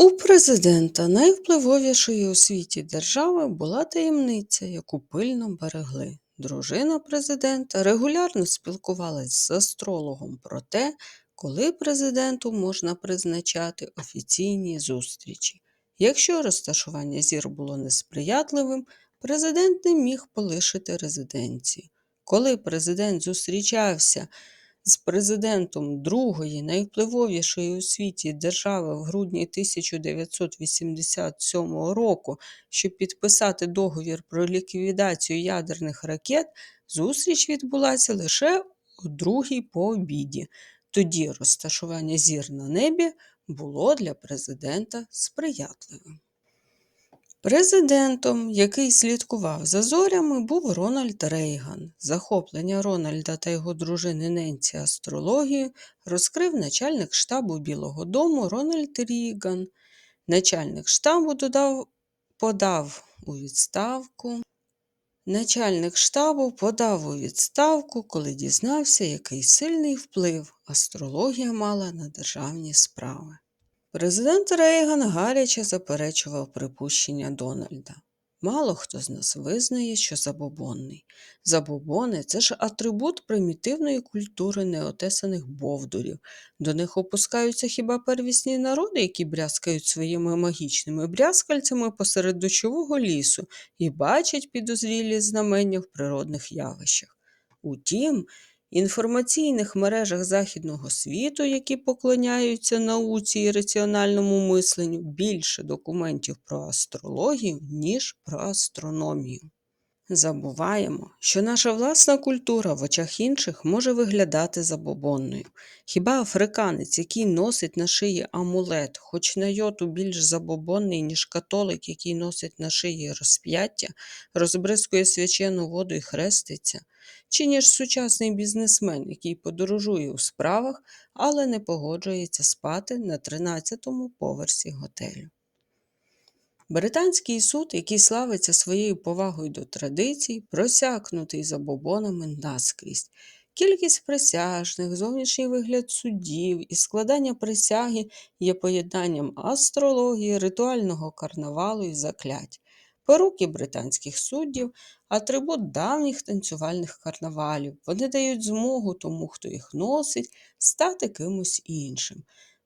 У президента найвпливовішої у світі держави була таємниця, яку пильно берегли. Дружина президента регулярно спілкувалась з астрологом про те, коли президенту можна призначати офіційні зустрічі. Якщо розташування зір було несприятливим, президент не міг полишити резиденцію. Коли президент зустрічався з президентом другої найвпливовішої у світі держави в грудні 1987 року, щоб підписати договір про ліквідацію ядерних ракет, зустріч відбулася лише о другій по обіді. Тоді розташування зір на небі було для президента сприятливим. Президентом, який слідкував за зорями, був Рональд Рейган. Захоплення Рональда та його дружини Ненці астрологією розкрив начальник штабу Білого Дому Рональд Ріган. Начальник штабу додав, подав у відставку. Начальник штабу подав у відставку, коли дізнався, який сильний вплив астрологія мала на державні справи. Президент Рейган гаряче заперечував припущення Дональда. Мало хто з нас визнає, що забобонний. Забобони це ж атрибут примітивної культури неотесаних бовдурів. До них опускаються хіба первісні народи, які брязкають своїми магічними брязкальцями посеред дощового лісу і бачать підозрілі знамення в природних явищах. Утім, інформаційних мережах західного світу, які поклоняються науці і раціональному мисленню, більше документів про астрологію, ніж про астрономію. Забуваємо, що наша власна культура в очах інших може виглядати забобонною. Хіба африканець, який носить на шиї амулет, хоч на йоту більш забобонний, ніж католик, який носить на шиї розп'яття, розбризкує свячену воду і хреститься, чи ніж сучасний бізнесмен, який подорожує у справах, але не погоджується спати на 13-му поверсі готелю. Британський суд, який славиться своєю повагою до традицій, просякнутий забобонами наскрізь. Кількість присяжних, зовнішній вигляд суддів і складання присяги є поєднанням астрології, ритуального карнавалу і заклять. Перуки британських суддів атрибут давніх танцювальних карнавалів. Вони дають змогу тому, хто їх носить, стати кимось іншим.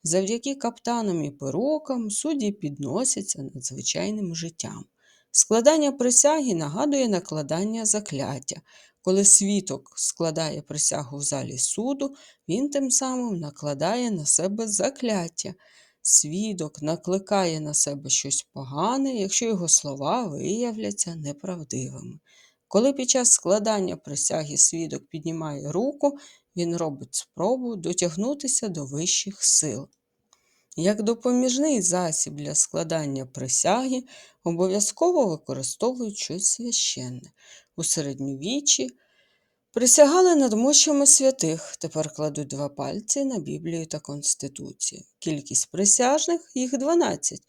Завдяки каптанам і перукам судді підносяться надзвичайним життям. Складання присяги нагадує накладання закляття. Коли світок складає присягу в залі суду, він тим самим накладає на себе закляття. Свідок накликає на себе щось погане, якщо його слова виявляться неправдивими. Коли під час складання присяги свідок піднімає руку, він робить спробу дотягнутися до вищих сил. Як допоміжний засіб для складання присяги обов'язково використовують щось священне. У середньовіччі присягали над мощами святих, тепер кладуть два пальці на Біблію та Конституцію. Кількість присяжних їх 12.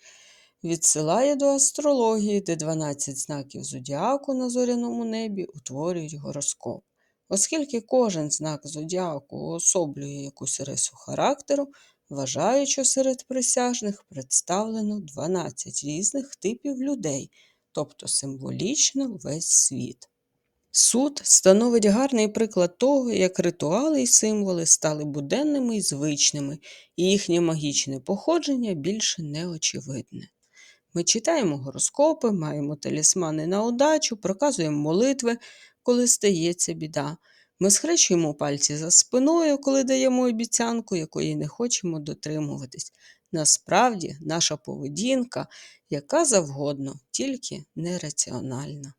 Відсилає до астрології, де 12 знаків зодіаку на зоряному небі утворюють гороскоп. Оскільки кожен знак зодіаку уособлює якусь рису характеру, вважають, що серед присяжних представлено 12 різних типів людей, тобто символічно весь світ. Суд становить гарний приклад того, як ритуали і символи стали буденними і звичними, і їхнє магічне походження більше неочевидне. Ми читаємо гороскопи, маємо талісмани на удачу, проказуємо молитви, коли стається біда. Ми схрещуємо пальці за спиною, коли даємо обіцянку, якої не хочемо дотримуватись. Насправді, наша поведінка яка завгодно, тільки нераціональна.